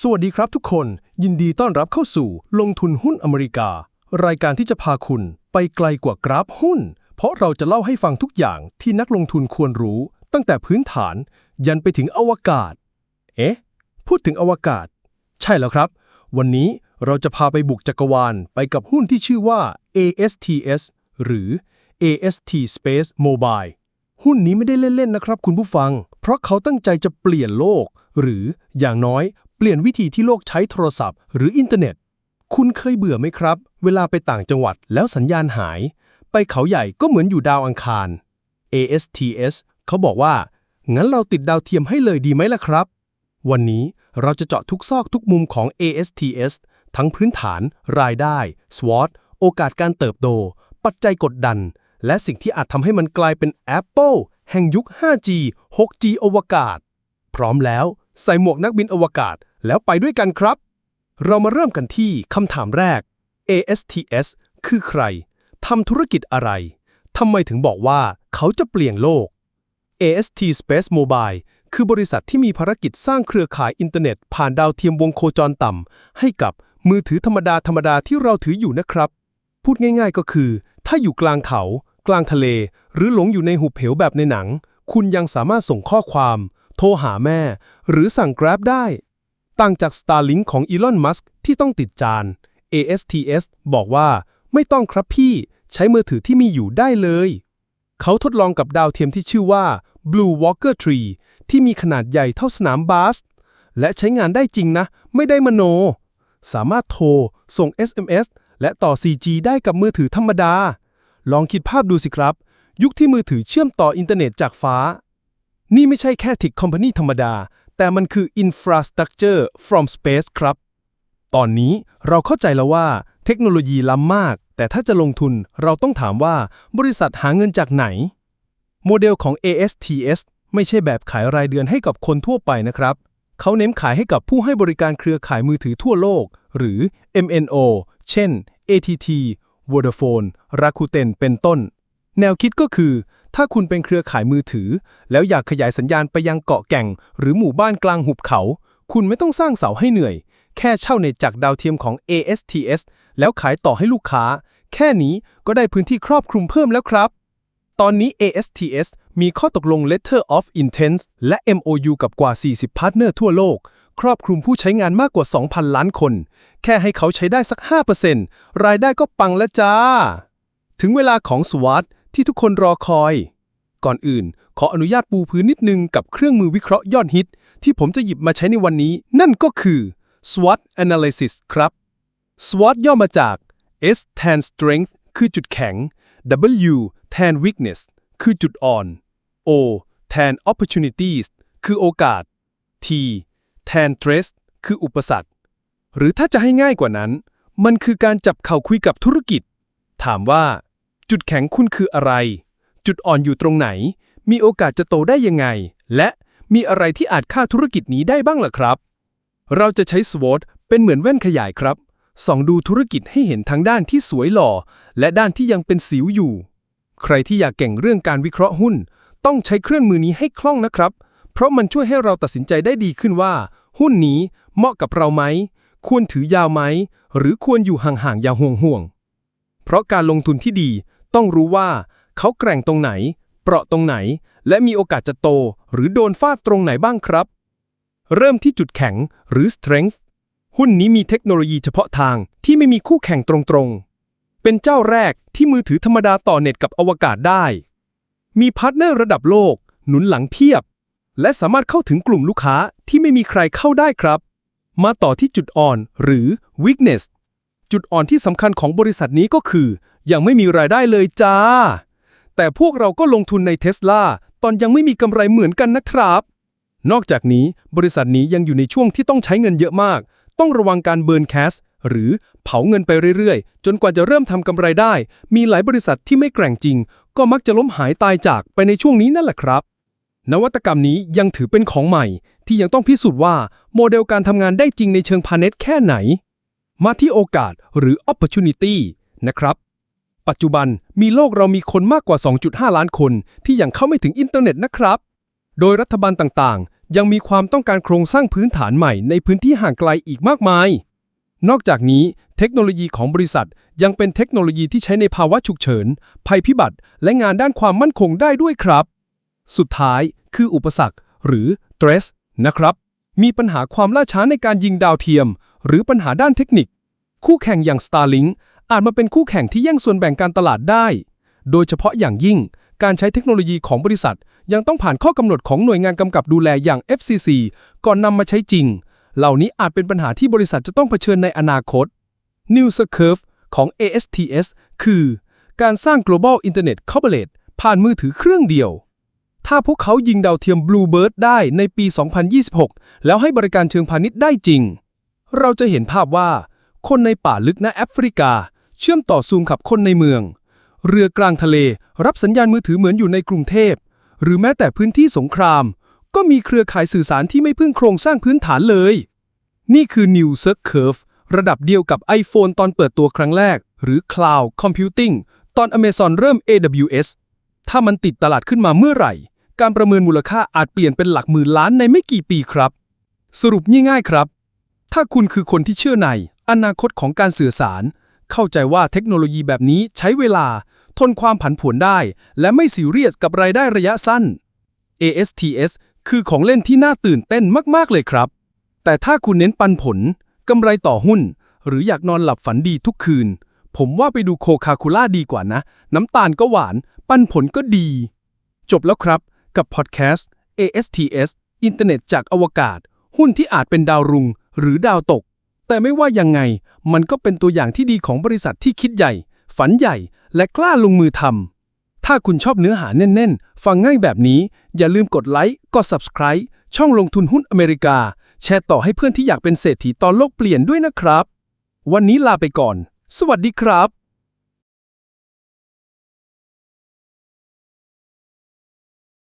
สวัสดีครับทุกคน ยินดีต้อนรับเข้าสู่ลงทุนหุ้นอเมริกา รายการที่จะพาคุณไปไกลกว่ากราฟหุ้น เพราะเราจะเล่าให้ฟังทุกอย่างที่นักลงทุนควรรู้ ตั้งแต่พื้นฐาน ยันไปถึงอวกาศ เอ๊ะ พูดถึงอวกาศ ใช่แล้วครับ วันนี้เราจะพาไปบุกจักรวาลไปกับหุ้นที่ชื่อว่า ASTS หรือ AST Space Mobile หุ้นนี้ไม่ได้เล่น ๆ นะครับคุณผู้ฟัง เพราะเขาตั้งใจจะเปลี่ยนโลก หรืออย่างน้อย เปลี่ยนวิธีที่โลกใช้โทรศัพท์ หรืออินเทอร์เน็ต คุณเคยเบื่อไหมครับ เวลาไปต่างจังหวัดแล้วสัญญาณหาย ไปเขาใหญ่ก็เหมือนอยู่ดาวอังคาร ASTS เขาบอกว่า งั้นเราติดดาวเทียมให้เลยดีไหมล่ะครับ วันนี้เราจะเจาะทุกซอกทุกมุมของ ASTS ทั้งพื้นฐาน รายได้ SWOT โอกาสการเติบโต ปัจจัยกดดัน และสิ่งที่อาจทำให้มันกลายเป็น Apple แห่งยุค 5G 6G อวกาศ พร้อมแล้ว ใส่หมวกนักบินอวกาศ แล้วไปด้วยกันครับ เรามาเริ่มกันที่คำถามแรก ASTS คือใครทำธุรกิจอะไรทำไมถึงบอกว่าเขาจะเปลี่ยนโลก AST Space Mobile คือบริษัทที่มีภารกิจสร้างเครือข่ายอินเทอร์เน็ต ผ่านดาวเทียมวงโคจรต่ำ ให้กับมือถือธรรมดาธรรมดาที่เราถืออยู่นะครับ พูดง่ายๆก็คือ ถ้าอยู่กลางเขา กลางทะเล หรือหลงอยู่ในหุบเหวแบบในหนัง คุณยังสามารถส่งข้อความ โทรหาแม่ หรือสั่ง Grab ได้ ต่างจาก Starlink ของ Elon Musk ที่ต้องติดจาน ASTS บอกว่า ไม่ต้องครับพี่ ใช้มือถือที่มีอยู่ได้เลย เขาทดลองกับดาวเทียมที่ชื่อว่า Blue Walker 3ที่มีขนาดใหญ่เท่าสนามบาส และใช้งานได้จริงนะ ไม่ได้มโน สามารถโทร ส่ง SMS และต่อ 4G ได้กับมือถือธรรมดา ลองคิดภาพดูสิครับ ยุคที่มือถือเชื่อมต่ออินเทอร์เน็ตจากฟ้า นี่ไม่ใช่แค่ทิกคอมพานีธรรมดา แต่มันคือ Infrastructure from Space ครับ ตอนนี้เราเข้าใจแล้วว่าเทคโนโลยีล้ำมาก แต่ถ้าจะลงทุนเราต้องถามว่าบริษัทหาเงินจากไหน โมเดลของ ASTS ไม่ใช่แบบขายรายเดือนให้กับคนทั่วไปนะครับ เขาเน้นขายให้กับผู้ให้บริการเครือข่ายมือถือทั่วโลก หรือ MNO เช่น ATT Vodafone Rakuten เป็นต้น แนวคิดก็คือ ถ้าคุณเป็นเครือข่ายมือถือ แล้วอยากขยายสัญญาณไปยังเกาะแก่ง หรือหมู่บ้านกลางหุบเขา คุณไม่ต้องสร้างเสาให้เหนื่อย แค่เช่าเน็ตจากดาวเทียมของ ASTS แล้วขายต่อให้ลูกค้า แค่นี้ก็ได้พื้นที่ครอบคลุมเพิ่มแล้วครับ ตอนนี้ ASTS มีข้อตกลง Letter of Intent และ MOU กับกว่า 40 พาร์ทเนอร์ทั่วโลก ครอบคลุมผู้ใช้งานมากกว่า 2,000 ล้านคน แค่ให้เขาใช้ได้สัก 5%รายได้ก็ปังแล้วจ้า ถึงเวลาของสวัสด ที่ทุกคนรอคอย ก่อนอื่น ขออนุญาตปูพื้นนิดนึงกับเครื่องมือวิเคราะห์ยอดฮิต ที่ผมจะหยิบมาใช้ในวันนี้ นั่นก็คือ SWOT Analysis ครับ SWOT ย่อมาจาก S แทน Strength คือจุดแข็ง W แทน Weakness คือจุดอ่อน O แทน Opportunities คือโอกาส T แทน Threat คืออุปสรรค หรือถ้าจะให้ง่ายกว่านั้น มันคือการจับเข่าคุยกับธุรกิจ ถามว่า จุดแข็งคุณคืออะไร จุดอ่อนอยู่ตรงไหน มีโอกาสจะโตได้ยังไง และมีอะไรที่อาจฆ่าธุรกิจนี้ได้บ้างล่ะครับ เราจะใช้ SWOT เป็นเหมือนแว่นขยายครับ ส่องดูธุรกิจให้เห็นทั้งด้านที่สวยหล่อ และด้านที่ยังเป็นสิวอยู่ ใครที่อยากเก่งเรื่องการวิเคราะห์หุ้น ต้องใช้เครื่องมือนี้ให้คล่องนะครับ เพราะมันช่วยให้เราตัดสินใจได้ดีขึ้นว่า หุ้นนี้เหมาะกับเราไหม ควรถือยาวไหม หรือควรอยู่ห่างๆอย่าห่วงๆเพราะการลงทุนที่ดี ต้องรู้ว่า เขาแกร่งตรงไหน เปราะตรงไหน และมีโอกาสจะโต หรือโดนฟาดตรงไหนบ้างครับ เริ่มที่จุดแข็งหรือ strength หุ้นนี้มีเทคโนโลยีเฉพาะทางที่ไม่มีคู่แข่งตรงๆ เป็นเจ้าแรกที่มือถือธรรมดาต่อเน็ตกับอวกาศได้ มีพาร์ทเนอร์ระดับโลก หนุนหลังเพียบ และสามารถเข้าถึงกลุ่มลูกค้าที่ไม่มีใครเข้าได้ครับ มาต่อที่จุดอ่อนหรือ weakness จุดอ่อนที่สำคัญของบริษัทนี้ก็คือ ยังไม่มีรายได้เลยจ้า แต่พวกเราก็ลงทุนในเทสลาตอนยังไม่มีกำไรเหมือนกันนะครับ นอกจากนี้บริษัทนี้ยังอยู่ในช่วงที่ต้องใช้เงินเยอะมาก ต้องระวังการเบิร์นแคสหรือเผาเงินไปเรื่อยๆ จนกว่าจะเริ่มทำกำไรได้ มีหลายบริษัทที่ไม่แกร่งจริง ก็มักจะล้มหายตายจากไปในช่วงนี้นั่นแหละครับ นวัตกรรมนี้ยังถือเป็นของใหม่ ที่ยังต้องพิสูจน์ว่าโมเดลการทำงานได้จริงในเชิงพาณิชย์แค่ไหน มาที่โอกาสหรือ opportunity นะครับ ปัจจุบันมีโลกเรามีคนมากกว่า 2.5 ล้านคนที่ยังเข้าไม่ถึงอินเทอร์เน็ตนะครับ โดยรัฐบาลต่างๆ ยังมีความต้องการโครงสร้างพื้นฐานใหม่ในพื้นที่ห่างไกลอีกมากมาย นอกจากนี้ เทคโนโลยีของบริษัทยังเป็นเทคโนโลยีที่ใช้ในภาวะฉุกเฉิน ภัยพิบัติ และงานด้านความมั่นคงได้ด้วยครับ สุดท้ายคืออุปสรรค หรือ stress นะครับ มีปัญหาความล่าช้าในการยิงดาวเทียม หรือปัญหาด้านเทคนิค คู่แข่งอย่าง Starlink อาจมาเป็นคู่แข่งที่แย่งส่วนแบ่งการตลาดได้ โดยเฉพาะอย่างยิ่ง การใช้เทคโนโลยีของบริษัท ยังต้องผ่านข้อกำหนดของหน่วยงานกำกับดูแลอย่าง FCC ก่อนนำมาใช้จริง เหล่านี้อาจเป็นปัญหาที่บริษัทจะต้องเผชิญในอนาคต New Curve ของ ASTS คือ การสร้าง global internet coverage ผ่านมือถือเครื่องเดียว ถ้าพวกเขายิงดาวเทียม Bluebird ได้ในปี 2026 แล้วให้บริการเชิงพาณิชย์ได้จริง เราจะเห็นภาพว่า คนในป่าลึกณแอฟริกา เชื่อมต่อซูมขับคนในเมือง เรือกลางทะเล รับสัญญาณมือถือเหมือนอยู่ในกรุงเทพ หรือแม้แต่พื้นที่สงคราม ก็มีเครือข่ายสื่อสารที่ไม่พึ่งโครงสร้างพื้นฐานเลย นี่คือ New Circ Curve ระดับเดียวกับ iPhone ตอนเปิดตัวครั้งแรก หรือ Cloud Computing ตอน Amazon เริ่ม AWS ถ้ามันติดตลาดขึ้นมาเมื่อไหร่ การประเมินมูลค่าอาจเปลี่ยนเป็นหลักหมื่นล้านในไม่กี่ปีครับ สรุปง่ายๆครับ ถ้าคุณคือคนที่เชื่อในอนาคตของการสื่อสาร เข้าใจว่าเทคโนโลยีแบบนี้ใช้เวลา ทนความผันผวนได้ และไม่ซีเรียสกับรายได้ระยะสั้น ASTS คือของเล่นที่น่าตื่นเต้นมากๆเลยครับ แต่ถ้าคุณเน้นปันผลกำไรต่อหุ้น หรืออยากนอนหลับฝันดีทุกคืน ผมว่าไปดูโคคาโคล่าดีกว่านะ น้ำตาลก็หวาน ปันผลก็ดี จบแล้วครับ กับพอดแคสต์ ASTS อินเทอร์เน็ตจากอวกาศ หุ้นที่อาจเป็นดาวรุ่งหรือดาวตก แต่ไม่ว่ายังไง มันก็เป็นตัวอย่างที่ดีของบริษัทที่คิดใหญ่ ฝันใหญ่ และกล้าลงมือทำถ้าคุณชอบเนื้อหาแน่น ๆ ฟังง่ายแบบนี้ อย่าลืมกดไลค์กด subscribe ช่องลงทุนหุ้นอเมริกา แชร์ต่อให้เพื่อนที่อยากเป็นเศรษฐีตอนโลกเปลี่ยนด้วยนะครับ วันนี้ลาไปก่อน สวัสดีครับ